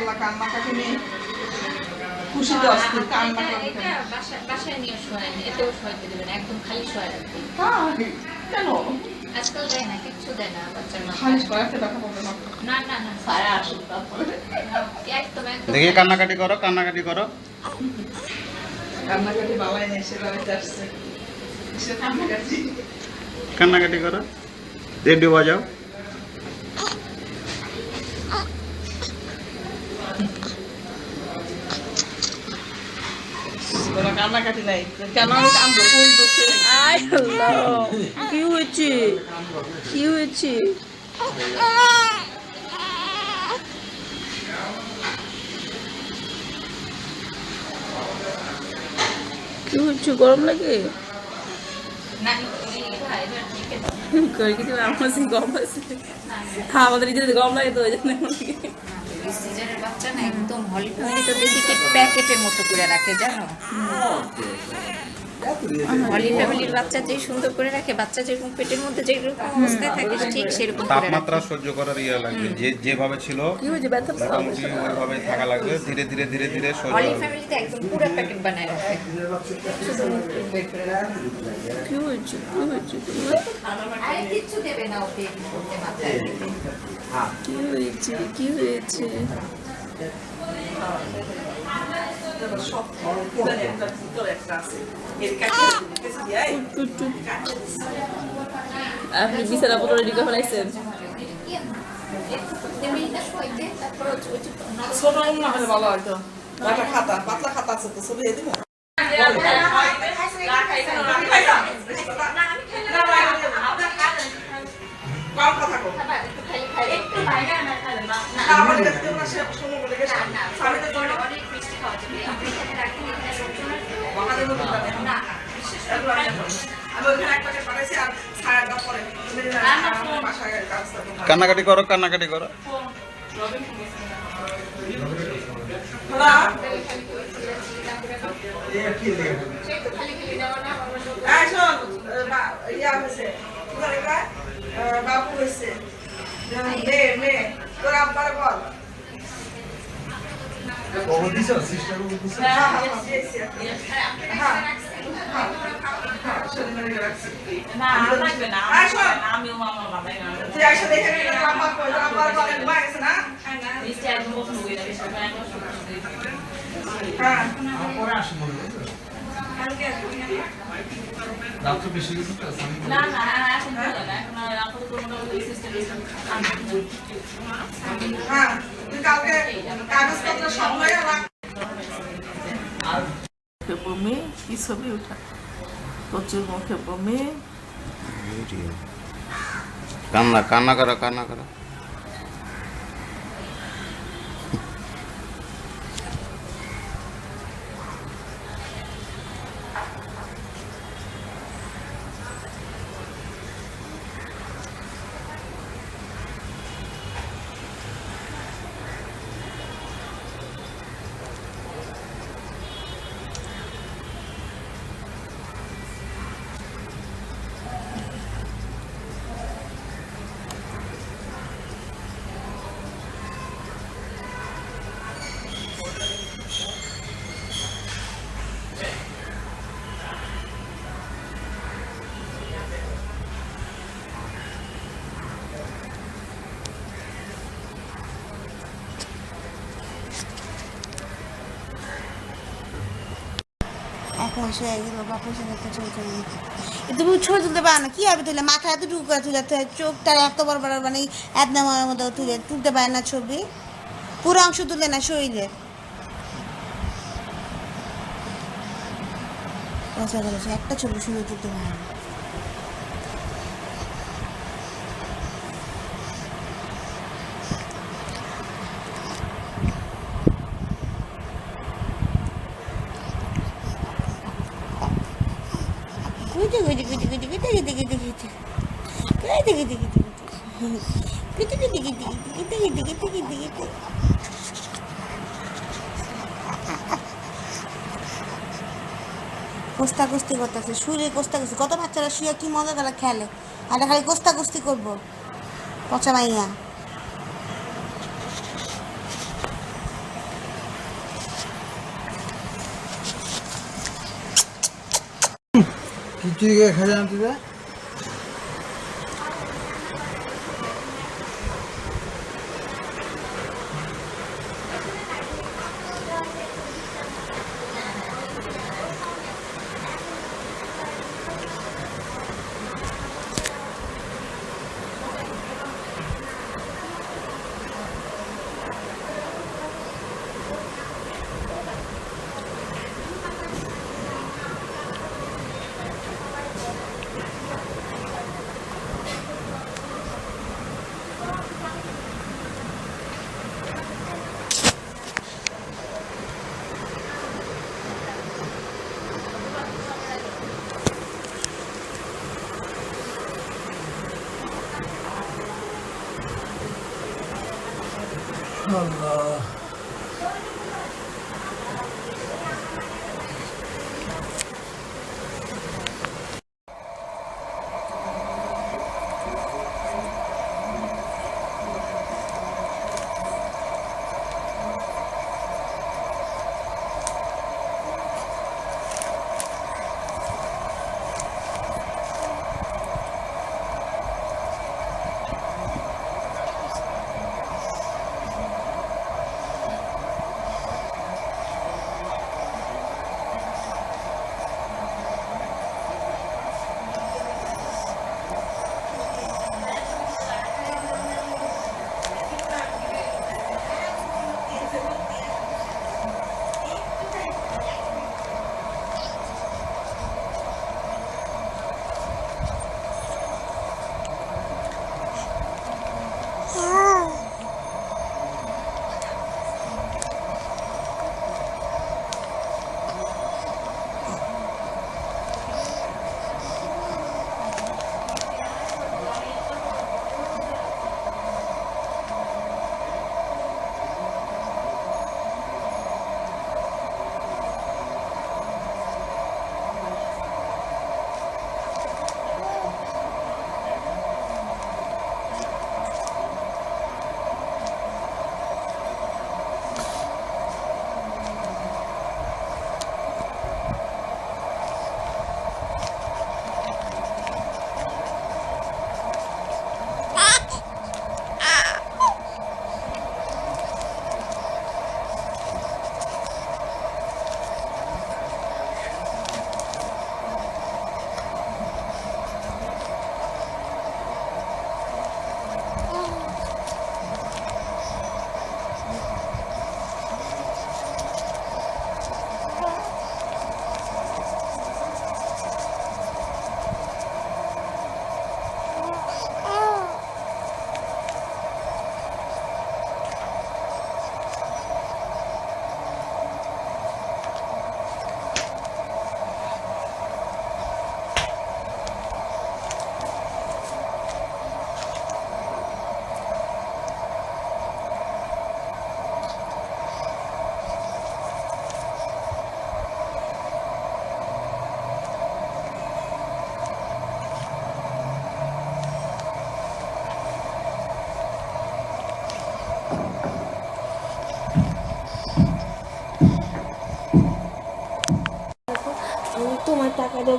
মাশাল্লাহ কান্নাকাটি নেই খুশিতে অস্থির। কান্নাকাটি এটা বাসা- বাসায় নিয়ে এতেও দেবেন একদম খালি কেন? আজকাল দেয় না কিচ্ছু দেয় না বাচ্চার পাবে না। না না না সায়া আসুক তারপরে। একদম একদম। দেখি কান্নাকাটি করো কান্নাকাটি করো। কান্নাকাটি বাড়িতে আসছে। কান্নাকাটি। কান্নাকাটি করো। রেডিও বাজাও কান্নাকাটি নাই। কেন আমি কান্দবো কোন দুঃখে? আই আল্লাহ। কি হয়েছে? কি হয়েছে? কি হচ্ছে গরম লাগে। করে। আমার গরম আছে হ্যাঁ আমাদের গরম লাগে তো ওই জন্য সিজনের বাচ্চা না একদম তো দেখি প্যাকেটের মতো করে রাখে জানো? হলি ফ্যামিলির বাচ্চা যে সুন্দর করে রাখে বাচ্চা যেরকম পেটের মধ্যে যেরকম অবস্থায় থাকে ঠিক সেরকম করে তাপমাত্রা সহ্য করার ইয়ে লাগবে। যে যেভাবে ছিল কি হয়েছে মোটামুটি ওইভাবে থাকা লাগবে। ধীরে ধীরে ধীরে ধীরে সহ্য হলি ফ্যামিলিতে একদম পুরো প্যাকেট বানায় রাখে। শুধু বের করে রাখে। কি হয়েছে কি হয়েছে? তোমার আরে দেবে না ওকে। কি হয়েছে কি হয়েছে? আপনি বিছানাপত্র রেডি করে ফেলাইছেন? ছোট ভালো হয়তো একটা খাতা পাতলা খাতা আছে তো ছবি দিব আচ্ছা, কান্নাকাটি করো কান্নাকাটি করো। বাবু হয়েছে তোর আব্বার বল। সিস্টার হ্যাঁ হ্যাঁ হ্যাঁ। না না আর ভূমি ছবি উঠা প্রচুর মুখে বমি কান্না কান্না করো কান্না করো তুলে মাথা এতটুকু করে তুলে তো চোখটা এত বড় বড় মানে এত নামের মতো তুলে তুলতে পারে না ছবি। পুরো অংশ তুলে না শরীরের আচ্ছা একটা ছবি শুধু তুলতে পারে। না কোস্তা কুস্তি করতেছে শুয়ে কোস্তা কুস্তি কত বাচ্চারা শুয়ে কি মজা তারা খেলে? আর খালি কোস্তা কুস্তি করব। পচা মাইয়া। খিচুড়ি খেয়ে খেয়ে আনতে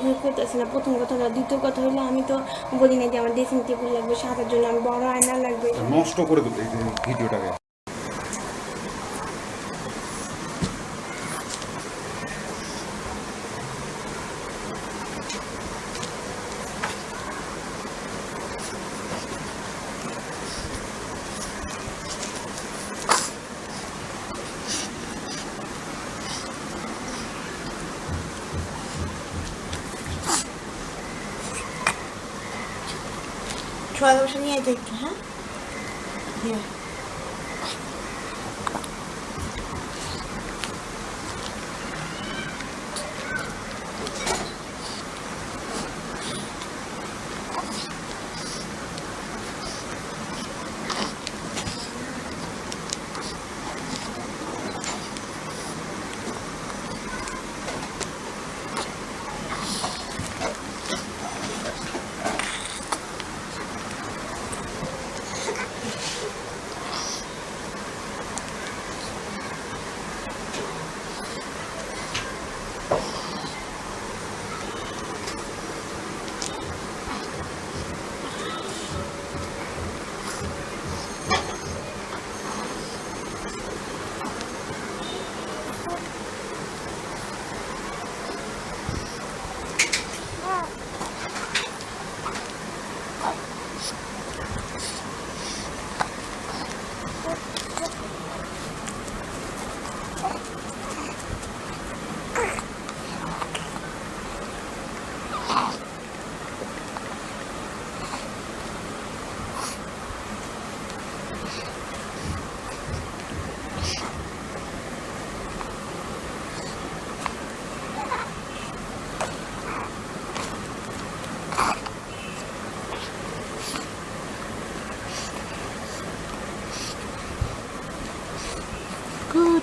ভুল করতেছি না। প্রথম কথা হলো দ্বিতীয় কথা হলো আমি তো বলি না যে আমার ড্রেসিং টেবিল লাগবে সাজার জন্য আমি বড় আয়না লাগবে। নষ্ট করে দেবো ভিডিওটাকে। বছর নিয়ে যেতে একটু হ্যাঁ।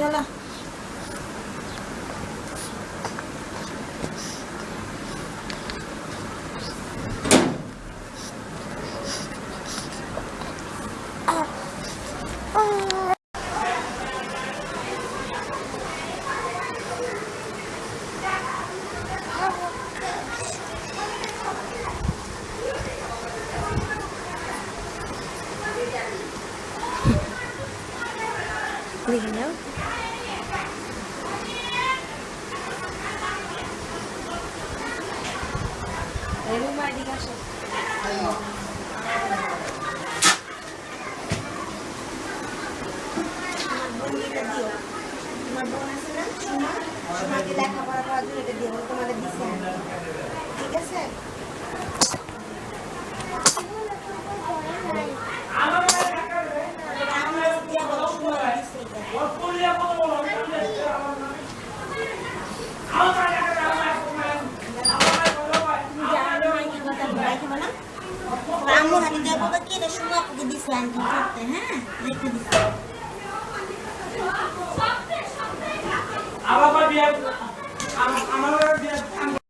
হ্যাঁ চলো দেখে cleaner